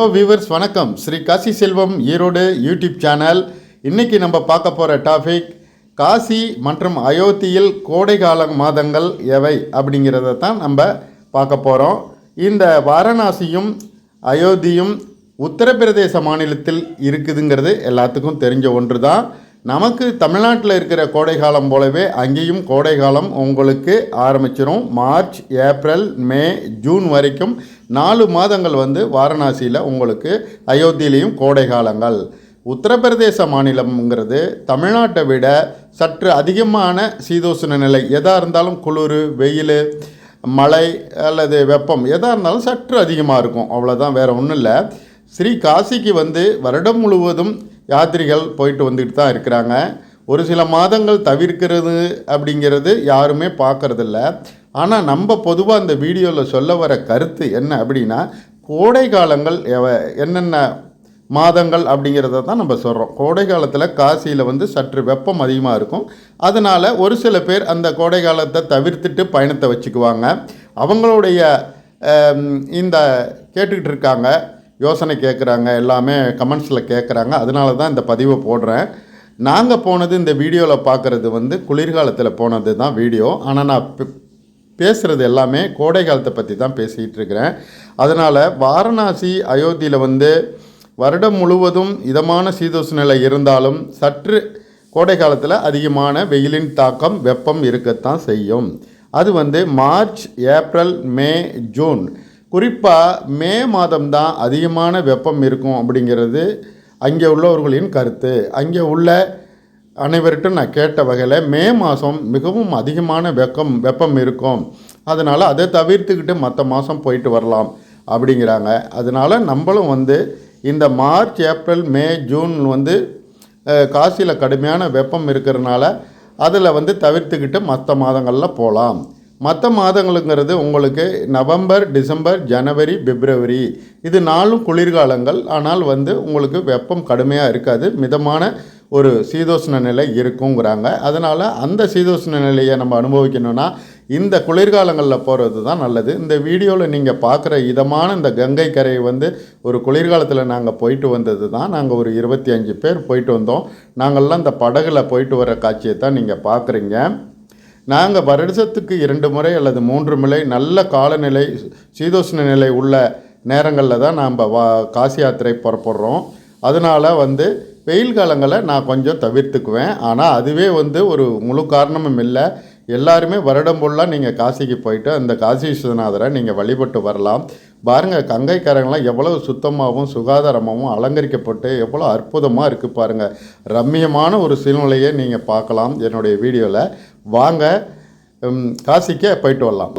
Hello viewers வணக்கம். Sri Kasi Selvam Erode YouTube channel. இன்றைக்கி நம்ம பார்க்க போகிற டாபிக் காசி மற்றும் அயோத்தியில் கோடைகால மாதங்கள் எவை அப்படிங்கிறத தான் நம்ம பார்க்க போகிறோம் இந்த வாரணாசியும் அயோத்தியும் உத்தரப்பிரதேச மாநிலத்தில் இருக்குதுங்கிறது எல்லாத்துக்கும் தெரிஞ்ச ஒன்று தான் நமக்கு தமிழ்நாட்டில் இருக்கிற கோடைகாலம் போலவே அங்கேயும் கோடைகாலம் உங்களுக்கு ஆரம்பிச்சிடும் மார்ச் ஏப்ரல் மே ஜூன் வரைக்கும் நாலு மாதங்கள் வந்து வாரணாசியில் உங்களுக்கு அயோத்தியிலையும் கோடைகாலங்கள் உத்தரப்பிரதேச மாநிலம்ங்கிறது தமிழ்நாட்டை விட சற்று அதிகமான சீதோஷ்ண நிலை. எதாக இருந்தாலும் குளிர் வெயில் மழை அல்லது வெப்பம் எதாக இருந்தாலும் சற்று அதிகமாக இருக்கும். அவ்வளோதான் வேறு ஒன்றும் இல்லை. ஸ்ரீ காசிக்கு வந்து வருடம் முழுவதும் யாத்திரிகள் போயிட்டு வந்துட்டு தான் இருக்கிறாங்க. ஒரு சில மாதங்கள் தவிர்க்கிறது அப்படிங்கிறது யாருமே பார்க்குறதில்ல. ஆனால் நம்ம பொதுவாக அந்த வீடியோவில் சொல்ல வர கருத்து என்ன அப்படின்னா கோடை காலங்கள் எவ- என்னென்ன மாதங்கள் அப்படிங்கிறத தான் நம்ம சொல்கிறோம் கோடை காலத்தில் காசியில் வந்து சற்று வெப்பம் அதிகமாக இருக்கும். அதனால் ஒரு சில பேர் அந்த கோடை காலத்தை தவிர்த்துட்டு பயணத்தை வச்சுக்குவாங்க. அவங்களுடைய இந்த கேட்டுக்கிட்டு இருக்காங்க. யோசனை கேட்குறாங்க எல்லாமே கமெண்ட்ஸில் கேட்குறாங்க அதனால தான் இந்த பதிவை போடுறேன். நாங்கள் போனது இந்த வீடியோவில் பார்க்குறது வந்து குளிர்காலத்தில் போனது தான் வீடியோ. ஆனால் நான் பேசுகிறது எல்லாமே கோடை காலத்தை பற்றி தான் பேசிகிட்டு இருக்கிறேன். அதனால் வாரணாசி அயோத்தியில் வந்து வருடம் முழுவதும் இதமான சீதோஷ நிலை இருந்தாலும் சற்று கோடை காலத்தில் அதிகமான வெயிலின் தாக்கம் வெப்பம் இருக்கத்தான் செய்யும். அது வந்து மார்ச் ஏப்ரல் மே ஜூன். குறிப்பாக மே மாதம்தான் அதிகமான வெப்பம் இருக்கும் அப்படிங்கிறது அங்கே உள்ளவர்களின் கருத்து. அங்கே உள்ள அனைவர்கிட்டும் நான் கேட்ட வகையில் மே மாதம் மிகவும் அதிகமான வெப்பம் வெப்பம் இருக்கும். அதனால் அதை தவிர்த்துக்கிட்டு மற்ற மாதம் போயிட்டு வரலாம் அப்படிங்கிறாங்க. அதனால் நம்மளும் வந்து இந்த மார்ச் ஏப்ரல் மே ஜூன் வந்து காசியில் கடுமையான வெப்பம் இருக்கிறனால அதில் வந்து தவிர்த்துக்கிட்டு மற்ற மாதங்களில் போகலாம் மற்ற மாதங்களுங்கிறது உங்களுக்கு நவம்பர் டிசம்பர் ஜனவரி பிப்ரவரி. இது நாலும் குளிர்காலங்கள். ஆனால் வந்து உங்களுக்கு வெப்பம் கடுமையாக இருக்காது. மிதமான ஒரு சீதோஷ்ண நிலை இருக்குங்கிறாங்க. அதனால் அந்த சீதோஷ்ண நிலையை நம்ம அனுபவிக்கணும்னா இந்த குளிர்காலங்களில் போகிறது தான் நல்லது. இந்த வீடியோவில் நீங்கள் பார்க்குற இதமான இந்த கங்கை கரையை வந்து ஒரு குளிர்காலத்தில் நாங்கள் போயிட்டு வந்தது தான் நாங்கள் ஒரு இருபத்தி அஞ்சு பேர் போயிட்டு வந்தோம். நாங்கள்லாம் இந்த படகுல போயிட்டு வர காட்சியை தான் நீங்கள் பார்க்குறீங்க. நாங்கள் வருடத்துக்கு இரண்டு முறை அல்லது மூன்று முறை நல்ல காலநிலை சீதோஷ்ண நிலை உள்ள நேரங்களில் தான் நாம் வா காசி யாத்திரை புறப்படுறோம். அதனால் வந்து வெயில் காலங்களை நான் கொஞ்சம் தவிர்த்துக்குவேன். ஆனால் அதுவே வந்து ஒரு முழு காரணமும் இல்லை. எல்லாருமே வருடம் ஃபுல்லாக நீங்கள் காசிக்கு போயிட்டு அந்த காசி விஸ்வநாதரை நீங்கள் வழிபட்டு வரலாம். பாருங்கள் கங்கைக்காரங்களாம் எவ்வளவு சுத்தமாகவும் சுகாதாரமாகவும் அலங்கரிக்கப்பட்டு எவ்வளோ அற்புதமாக இருக்குது பாருங்கள் ரம்மியமான ஒரு சூழ்நிலையை நீங்கள் பார்க்கலாம் என்னுடைய வீடியோவில் வாங்க ம், காசிக்கு போயிட்டு வரலாம்.